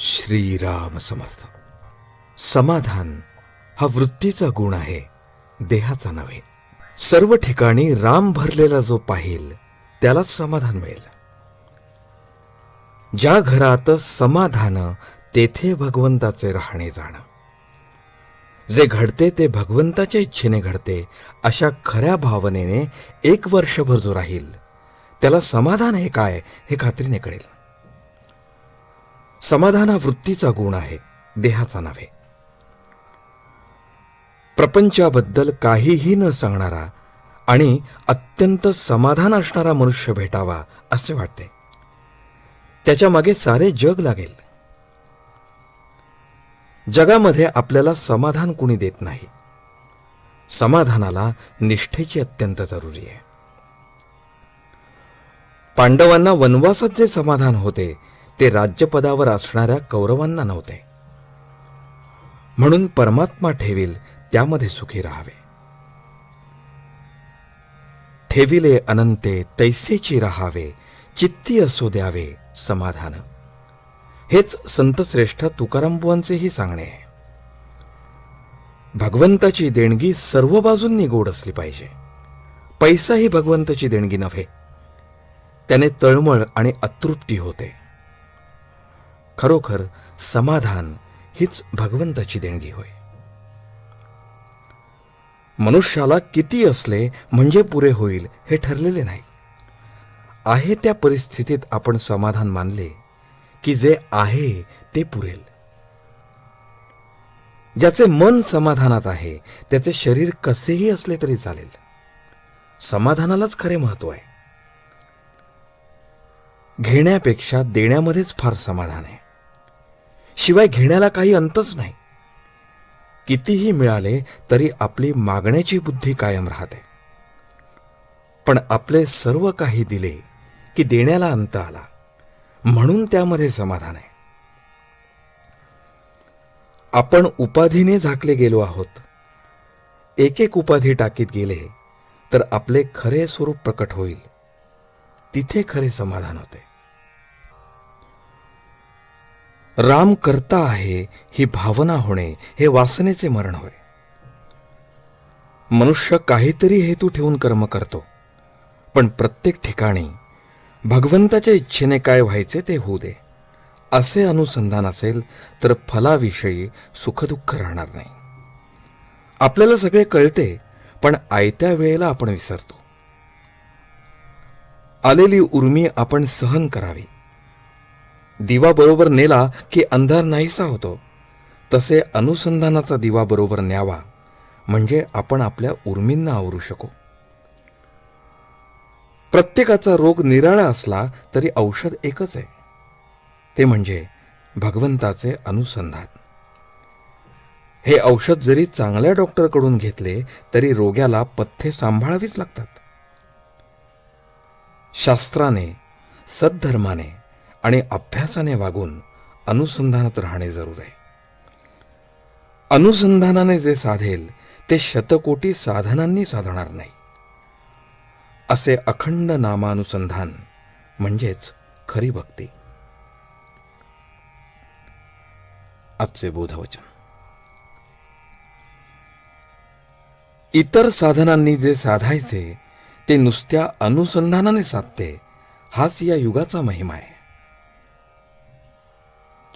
श्रीराम समर्थ समाधान हा वृत्तीचा गुण आहे देहाचा नव्हे. सर्व ठिकाणी राम भरलेला जो पाहिल त्यालाच समाधान मिळेल. ज्या घरात समाधान तेथे भगवंताचे राहणे जाणं. जे घडते ते भगवंताच्या इच्छेने घडते अशा खऱ्या भावनेने एक वर्षभर जो राहील त्याला समाधान हे काय हे खात्रीने कळेल. समाधान हा वृत्तीचा गुण आहे देहाचा नव्हे. प्रपंचाबद्दल काहीही न सांगणारा आणि अत्यंत समाधान असणारा मनुष्य भेटावा असे वाटते. त्याच्यामागे सारे जग लागेल. जगामध्ये आपल्याला समाधान कुणी देत नाही. समाधानाला निष्ठेची अत्यंत जरुरी आहे. पांडवांना वनवासात जे समाधान होते ते राज्यपदावर असणाऱ्या कौरवांना नव्हते. म्हणून परमात्मा ठेवील त्यामध्ये सुखी राहावे. ठेविले अनंते तैसेची राहावे चित्ती असो द्यावे समाधान. हेच संतश्रेष्ठ तुकारामबुवांचेही सांगणे आहे. भगवंताची देणगी सर्व बाजूंनी गोड असली पाहिजे. पैसा ही भगवंताची देणगी नव्हे. त्याने तळमळ आणि अतृप्ती होते. खरोखर समाधान हीच भगवंताची देणगी होय. मनुष्याला किती असले म्हणजे पुरे होईल हे ठरलेले नाही. आहे त्या परिस्थितीत आपण समाधान मानले की जे आहे ते पुरेल. ज्याचे मन समाधानात आहे त्याचे शरीर कसेही असले तरी चालेल. समाधानालाच खरे महत्त्व आहे. घेण्यापेक्षा देण्यामध्येच फार समाधान आहे. शिवाय घेण्याला काही अंतच नाही. कितीही मिळाले तरी आपली मागण्याची बुद्धी कायम राहते. पण आपले सर्व काही दिले की देण्याला अंत आला. म्हणून त्यामध्ये समाधान आहे. आपण उपाधीने झाकले गेलो आहोत. एक एक उपाधी टाकीत गेले तर आपले खरे स्वरूप प्रकट होईल. तिथे खरे समाधान होते. राम करता आहे ही भावना होणे हे वासनेचे मरण होय. मनुष्य काहीतरी हेतू ठेवून कर्म करतो पण प्रत्येक ठिकाणी भगवंताच्या इच्छेने काय व्हायचे ते होऊ दे. असे अनुसंधान असेल तर फलाविषयी सुखदुःख राहणार नाही. आपल्याला सगळे कळते पण आयत्या वेळेला आपण विसरतो. आलेली उर्मी आपण सहन करावी. दिवा बरोबर नेला की अंधार नाहीसा होतो. तसे अनुसंधानाचा दिवा बरोबर न्यावा म्हणजे आपण आपल्या उर्मींना आवरू शकू. प्रत्येकाचा रोग निराळा असला तरी औषध एकच आहे. ते म्हणजे भगवंताचे अनुसंधान. हे औषध जरी चांगल्या डॉक्टरकडून घेतले तरी रोग्याला पथ्ये सांभाळावीच लागतात. शास्त्राने सद्धर्माने आणि अभ्यासाने वागून अनुसंधानात राहणे जरूर आहे. अनुसंधानाने जे साधेल ते शतकोटी साधनांनी साधणार नाही. असे अखंड नामानुसंधान म्हणजेच खरी भक्ती. आजचे बोधवचन. इतर साधनांनी जे साधायचे ते नुसत्या अनुसंधानाने साधते हाच या युगाचा महिमा आहे.